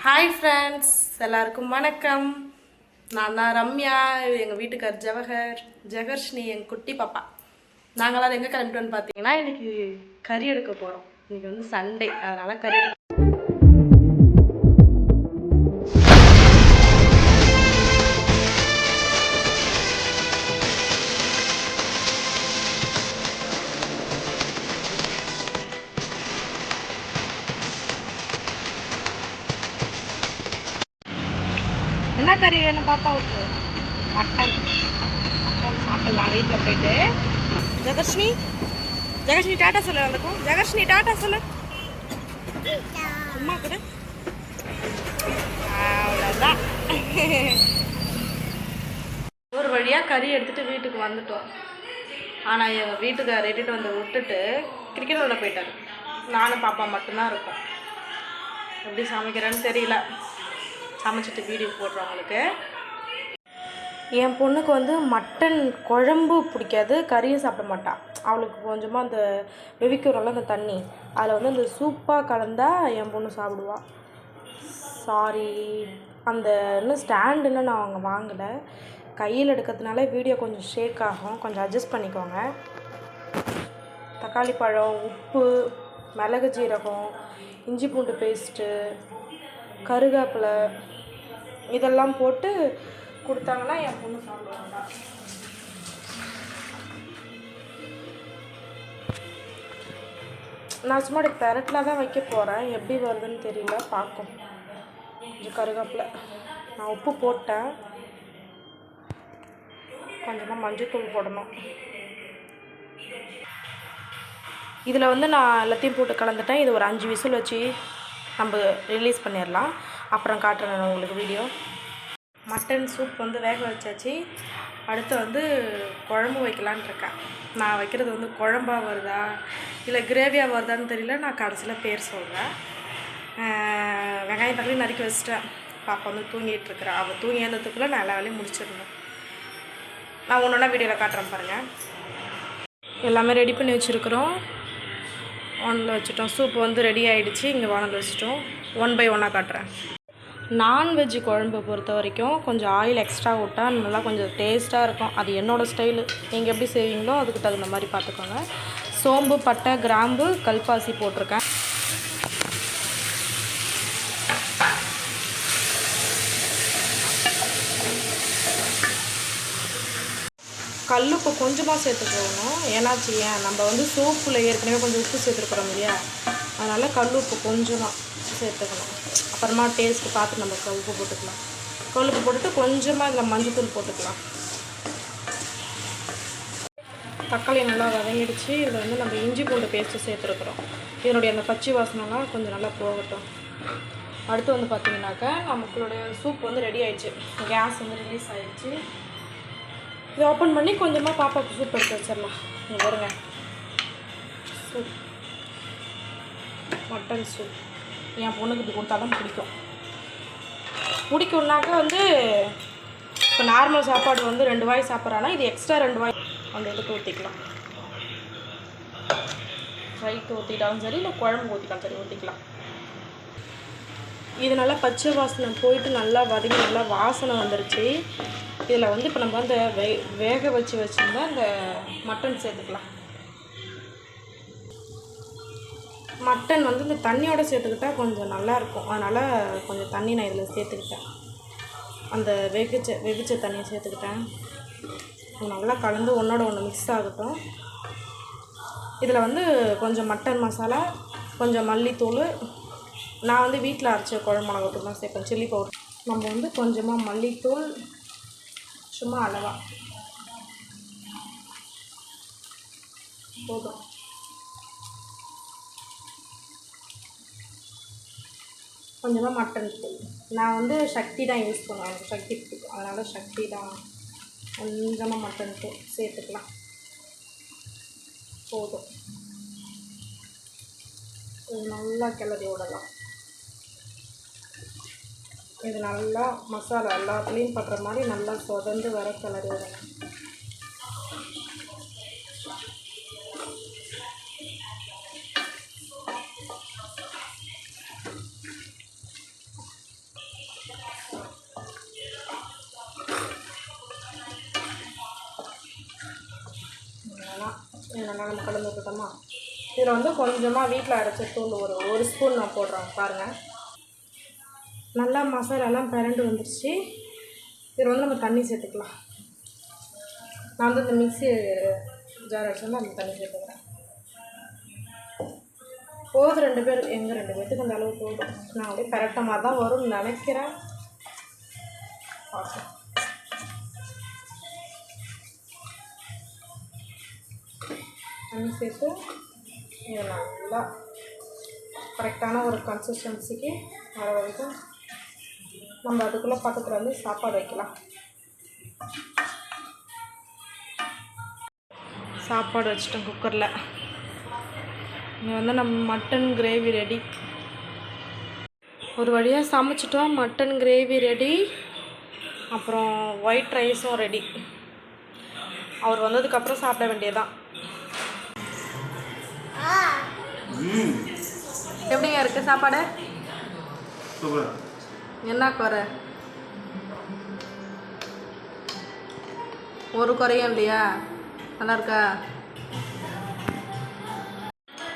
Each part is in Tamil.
ஹாய் ஃப்ரெண்ட்ஸ் எல்லாருக்கும் வணக்கம். நான் தான் ரம்யா எங்கள் வீட்டுக்கார் ஜவஹர் ஜெகர்ஷினி எங்கள் குட்டி பாப்பா. நாங்களாம் எங்கே கிளம்பிட்டோன்னு பார்த்தீங்கன்னா இன்னைக்கு கறி எடுக்க போகிறோம் இன்னைக்கு வந்து சண்டே அதனால் கறி கறி வேணும் பாப்பாவுக்கு? மட்டன். மட்டன் சாப்பிடலாம். வீட்டில் போயிட்டு. ஜெகர்ஷினி? ஜெகர்ஷினி டாட்டா சொல்லு வந்துக்கும் ஜெகர்ஷினி டாட்டா சொல்லு. அம்மா கூட. அவ்வளோதான் ஒரு வழியாக கறி எடுத்துட்டு வீட்டுக்கு வந்துட்டோம். ஆனால் எங்கள் வீட்டுக்கார எட்டிட்டு வந்து விட்டுட்டு கிரிக்கெட் விளையாட போயிட்டார். நானும் பாப்பா மட்டும்தான் இருக்கோம். எப்படி சமைக்கிறேன்னு தெரியல. சமைச்சிட்டு வீடியோ போடுறவங்களுக்கு. என் பொண்ணுக்கு வந்து மட்டன் குழம்பு பிடிக்காது கறியும் சாப்பிட மாட்டாள் அவளுக்கு கொஞ்சமாக அந்த வெவிக்கிறோம்ல அந்த தண்ணி. அதில் வந்து அந்த சூப்பாக கலந்தால் என் பொண்ணு சாப்பிடுவாள் சாரி அந்த இன்னும் ஸ்டாண்டுன்னு இன்னும் நான் அவங்க வாங்கலை. கையில் எடுக்கிறதுனால வீடியோ கொஞ்சம் ஷேக் ஆகும். கொஞ்சம் அட்ஜஸ்ட் பண்ணிக்கோங்க. தக்காளி பழம் உப்பு மிளகு ஜீரகம் இஞ்சி பூண்டு பேஸ்ட்டு கருவேப்பிலை இதெல்லாம் போட்டு கொடுத்தாங்கன்னா என் பொண்ணு சாப்பிடுவாங்க. நான் சும்மா அப்படி பெரட்டில் தான் வைக்க போகிறேன் எப்படி வருதுன்னு தெரியல. பார்க்கும். கொஞ்சம் கருகாப்பில். நான் உப்பு போட்டேன். கொஞ்சமாக மஞ்சத்தூள் போடணும். இதில் வந்து நான் எல்லாத்தையும் போட்டு கலந்துட்டேன். இது ஒரு அஞ்சு விசில் வச்சு நம்ம ரிலீஸ் பண்ணிடலாம் அப்புறம் காட்டுறேன் நான் உங்களுக்கு வீடியோ மட்டன் சூப் வந்து வேக வச்சாச்சு. அடுத்து வந்து குழம்பு வைக்கலான்னு இருக்கேன். நான் வைக்கிறது வந்து குழம்பா வருதா? இல்லை கிரேவியாக வருதான்னு தெரியல. நான் கடைசியில் பேர் சொல்கிறேன் வெங்காயம் தக்காளி நறுக்கி வச்சிட்டேன். பாப்பா வந்து தூங்கிட்டு இருக்கிறா. அவள் தூங்கி எழுந்ததுக்குள்ளே நான் எல்லா வேலையும் முடிச்சிடணும். நான் ஒன்று ஒன்றா வீடியோவில் காட்டுறேன் பாருங்கள் எல்லாமே ரெடி பண்ணி வச்சுருக்குறோம். ஒன்னில் வச்சுட்டோம். சூப் வந்து ரெடி ஆகிடுச்சு இங்கே வானல் வச்சுட்டோம். ஒன் பை ஒன்னாக காட்டுறேன். நான்வெஜ் குழம்பு பொறுத்த வரைக்கும் கொஞ்சம் ஆயில் எக்ஸ்ட்ரா விட்டால் நல்லா கொஞ்சம் டேஸ்ட்டாக இருக்கும். அது என்னோடய ஸ்டைலு நீங்கள் எப்படி செய்வீங்களோ அதுக்கு தகுந்த மாதிரி பார்த்துக்கோங்க. சோம்பு பட்டை கிராம்பு கல்பாசி போட்டிருக்கேன். கல்லுப்பு கொஞ்சமாக சேர்த்துக்கணும் ஏன்னாச்சு ஏன் நம்ம வந்து சோப்பில் ஏற்கனவே கொஞ்சம் உப்பு சேர்த்துருக்குறோம் இல்லையா? அதனால் கல்லுப்பு கொஞ்சமாக சேர்த்துக்கணும். அப்புறமா டேஸ்ட்டு பார்த்து நம்ம உப்பு போட்டுக்கலாம். கல்லுப்பு போட்டுட்டு கொஞ்சமாக இதில் மஞ்சத்தூள் போட்டுக்கலாம். தக்காளி நல்லா வதங்கிடுச்சு. இதில் வந்து நம்ம இஞ்சி பூண்டு பேஸ்ட்டு சேர்த்துருக்குறோம். இதனுடைய அந்த பச்சை வாசனைலாம் கொஞ்சம் நல்லா போகட்டும். அடுத்து வந்து பார்த்திங்கனாக்கா நம்மளுடைய சூப் வந்து ரெடி ஆயிடுச்சு. கேஸ் வந்து ரிலீஸ் ஆயிடுச்சு. இதை ஓப்பன் பண்ணி கொஞ்சமாக பாப்பாவுக்கு சூப் எடுத்து வச்சிடலாம். இங்கே பாருங்க. சூப் மட்டன் சூப் என் பொண்ணுக்கு இப்படி கொடுத்தா தான் பிடிக்கும். பிடிக்கும்னாக்கா வந்து இப்போ நார்மல் சாப்பாடு வந்து ரெண்டு வாய் சாப்பிட்றானா இது எக்ஸ்ட்ரா ரெண்டு வாய் அந்த இதுக்கு ஊற்றிக்கலாம் ரைட்டு ஊற்றிட்டாலும் சரி இல்லை குழம்பு ஊற்றிக்கலாம் சரி ஊற்றிக்கலாம் இது நல்லா பச்சை வாசனை போயிட்டு நல்லா வதங்கி நல்லா வாசனை வந்துருச்சு. இதில் வந்து இப்போ நம்ம அந்த வே வேக வச்சு வச்சுருந்தா இந்த மட்டன் சேர்த்துக்கலாம். மட்டன் வந்து இந்த தண்ணியோட சேர்த்துக்கிட்டா கொஞ்சம் நல்லாயிருக்கும் அதனால் கொஞ்சம் தண்ணி நான் இதில் சேர்த்துக்கிட்டேன். அந்த வெகுச்ச வெகுச்ச தண்ணியை சேர்த்துக்கிட்டேன். நல்லா கலந்து ஒன்றோட ஒன்று மிக்ஸ் ஆகட்டும். இதில் வந்து கொஞ்சம் மட்டன் மசாலா கொஞ்சம் மல்லித்தூள் நான் வந்து வீட்டில் அரைச்ச குழம்பு மிளகாத்தூள் தான் சேர்ப்பேன். சில்லி பவுடர் நம்ம வந்து கொஞ்சமாக மல்லித்தூள் சும்மா அளவா. போதும். கொஞ்சமாக மட்டன் தூள். நான் வந்து சக்தி தான் யூஸ் பண்ணுவேன். எனக்கு சக்தி பிடிக்கும். அதனால் சக்தி தான் கொஞ்சமாக மட்டன் தூள் சேர்த்துக்கலாம். போதும். நல்லா கிளறி விடலாம். இது நல்லா மசாலா எல்லாம் க்ளீன் பண்ணுற மாதிரி நல்லா சொதந்து வர கிளறி விடணும் என்னென்னா நம்ம கலந்து விட்டுட்டோமா இதில் வந்து கொஞ்சமாக வீட்டில் அரைச்ச தூள் ஒரு ஒரு ஸ்பூன் நான் போடுறோம் பாருங்கள் நல்லா மசாலாலாம் பிரண்டு வந்துருச்சு. இதில் வந்து நம்ம தண்ணி சேர்த்துக்கலாம். நான் வந்து இந்த மிக்ஸி ஜார் அடிச்சோம்னா அந்த தண்ணி சேர்த்துக்கிறேன். போதும் ரெண்டு பேர் எங்கள் ரெண்டு பேர்த்துக்கு அந்த அளவு போதும். நான் அப்படியே கரெக்டமாக தான் வரும்னு நினைக்கிறேன். பார்க்கலாம். தண்ணி சேர்த்து இதை நல்லா கரெக்டான ஒரு கன்சிஸ்டன்சிக்கு வர வரைக்கும் நம்ம அதுக்குள்ளே பக்கத்தில் வந்து சாப்பாடு வைக்கலாம். சாப்பாடு வச்சிட்டோம் குக்கரில். இங்கே வந்து நம்ம மட்டன் கிரேவி ரெடி. ஒரு வழியாக சமைச்சிட்டோம் மட்டன் கிரேவி ரெடி. அப்புறம் ஒயிட் ரைஸும் ரெடி. அவர் வந்ததுக்கப்புறம் சாப்பிட வேண்டியதுதான். ம் எப்படிங்க இருக்குது சாப்பாடு? சூப்பர். என்ன குறை? ஒரு குறையும் இல்லையா? நல்லா இருக்கா?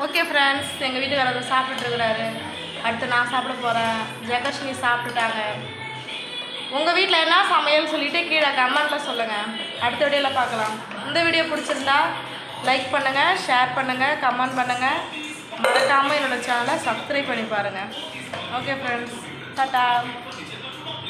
ஓகே ஃப்ரெண்ட்ஸ் எங்கள் வீட்டுக்காரர் சாப்பிட்டுட்டு இருக்கிறாரு அடுத்து நான் சாப்பிட போகிறேன் ஜெகர்ஷினி சாப்பிட்டுட்டாங்க. உங்கள் வீட்டில் என்ன சமையல் சொல்லிவிட்டு கீழே கமெண்ட்டில் சொல்லுங்கள் அடுத்த வீடியோவில் பார்க்கலாம். இந்த வீடியோ பிடிச்சிருந்தா லைக் பண்ணுங்கள் ஷேர் பண்ணுங்கள் கமெண்ட் பண்ணுங்கள் மறக்காமல் என்னோட சேனலை சப்ஸ்கிரைப் பண்ணி பாருங்கள் ஓகே ஃப்ரெண்ட்ஸ் டாட்டா